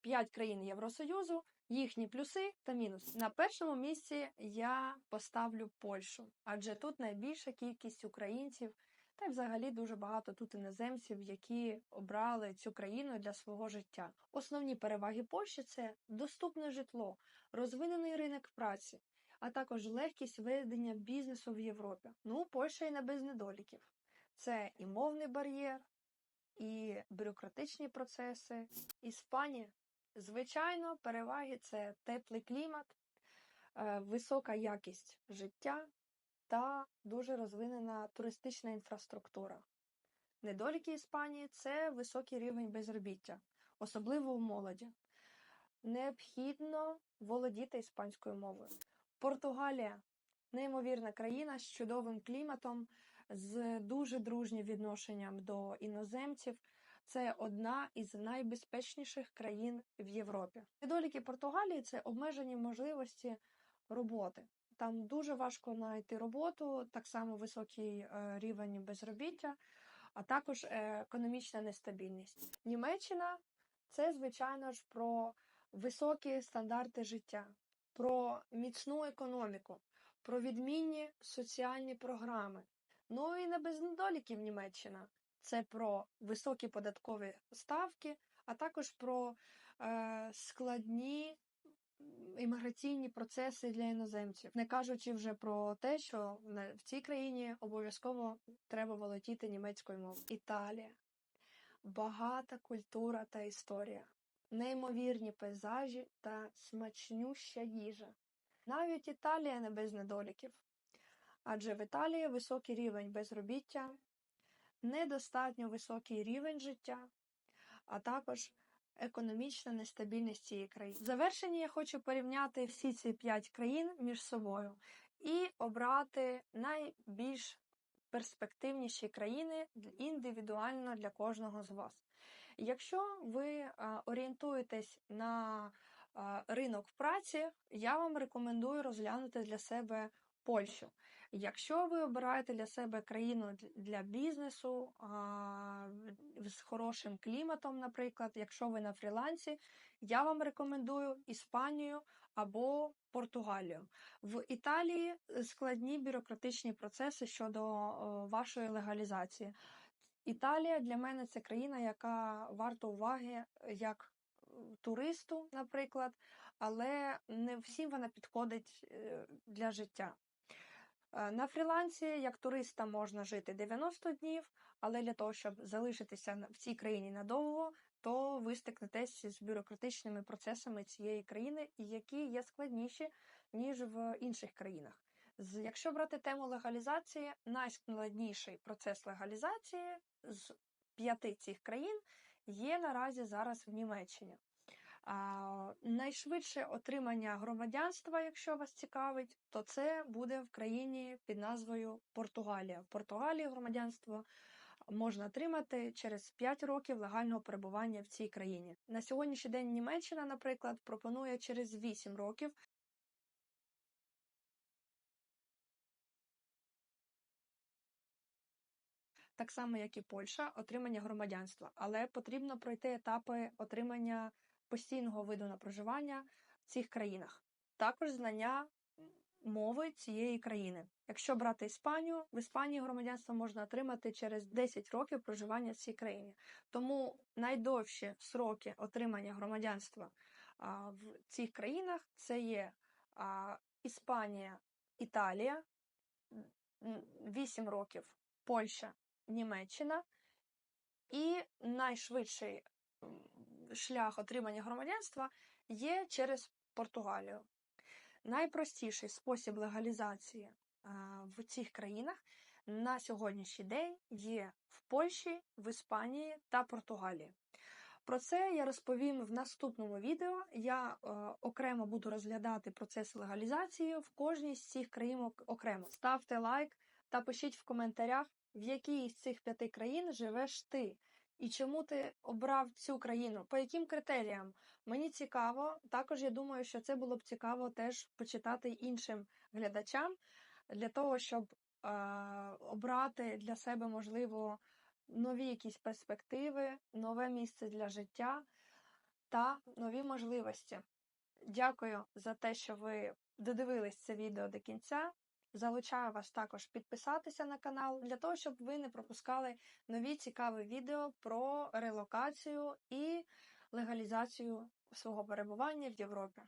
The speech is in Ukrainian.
5 країн Євросоюзу, їхні плюси та мінуси. На першому місці я поставлю Польщу, адже тут найбільша кількість українців, та й взагалі дуже багато тут іноземців, які обрали цю країну для свого життя. Основні переваги Польщі це доступне житло, розвинений ринок праці, а також легкість ведення бізнесу в Європі. Ну, Польща і не без недоліків. Це і мовний бар'єр, і бюрократичні процеси. Іспанія. Звичайно, переваги це теплий клімат, е, висока якість життя та дуже розвинена туристична інфраструктура. Недоліки Іспанії це високий рівень безробіття, особливо в молоді. Необхідно володіти іспанською мовою. Португалія неймовірна країна з чудовим кліматом, з дуже дружнім відношенням до іноземців. Це одна із найбезпечніших країн в Європі. Недоліки Португалії це обмежені можливості роботи. Там дуже важко знайти роботу, так само високий е, рівень безробіття, а також е, економічна нестабільність. Німеччина це, звичайно ж, про високі стандарти життя, про міцну економіку, про відмінні соціальні програми. Ну і не без недоліків Німеччина. Це про високі податкові ставки, а також про е, складні імміграційні процеси для іноземців, не кажучи вже про те, що в цій країні обов'язково треба володіти німецькою мовою. Італія, багата культура та історія, неймовірні пейзажі та смачнюща їжа. Навіть Італія не без недоліків, адже в Італії високий рівень безробіття, недостатньо високий рівень життя, а також економічна нестабільність цієї країни. В завершенні я хочу порівняти всі ці п'ять країн між собою і обрати найбільш перспективніші країни індивідуально для кожного з вас. Якщо ви орієнтуєтесь на ринок праці, я вам рекомендую розглянути для себе Польщу. Якщо ви обираєте для себе країну для бізнесу з хорошим кліматом, наприклад, якщо ви на фрілансі, я вам рекомендую Іспанію або Португалію. В Італії складні бюрократичні процеси щодо вашої легалізації. Італія для мене це країна, яка варта уваги як е, туристу, наприклад, але не всім вона підходить е, для життя. Е, На фрілансі як туриста можна жити 90 днів, але для того, щоб залишитися в цій країні надовго, то ви стикнетесь з бюрократичними процесами цієї країни, які є складніші, ніж в інших країнах. Якщо брати тему легалізації, найскладніший процес легалізації з п'яти цих країн є наразі зараз в Німеччині. Найшвидше отримання громадянства, якщо вас цікавить, то це буде в країні під назвою Португалія. В Португалії громадянство можна отримати через 5 років легального перебування в цій країні. На сьогоднішній день Німеччина, наприклад, пропонує через 8 років так само, як і Польща, отримання громадянства, але потрібно пройти етапи отримання постійного виду на проживання в цих країнах. Також знання мови цієї країни. Якщо брати Іспанію, в Іспанії громадянство можна отримати через 10 років проживання в цій країні. Тому найдовші сроки отримання громадянства а, в цих країнах це є а, Іспанія, Італія, 8 років, Польща, Німеччина. І найшвидший шлях отримання громадянства є через Португалію. Найпростіший спосіб легалізації в цих країнах на сьогоднішній день є в Польщі, в Іспанії та Португалії. Про це я розповім в наступному відео. Я е, окремо буду розглядати процес легалізації в кожній з цих країн окремо. Ставте лайк та пишіть в коментарях, в якій з цих п'яти країн живеш ти. І чому ти обрав цю країну? По яким критеріям? Мені цікаво. Також я думаю, що це було б цікаво теж почитати іншим глядачам для того, щоб е, обрати для себе, можливо, нові якісь перспективи, нове місце для життя. та нові можливості. Дякую за те, що ви додивились це відео до кінця. Залучаю вас також підписатися на канал для того, щоб ви не пропускали нові цікаві відео про релокацію і легалізацію свого перебування в Європі.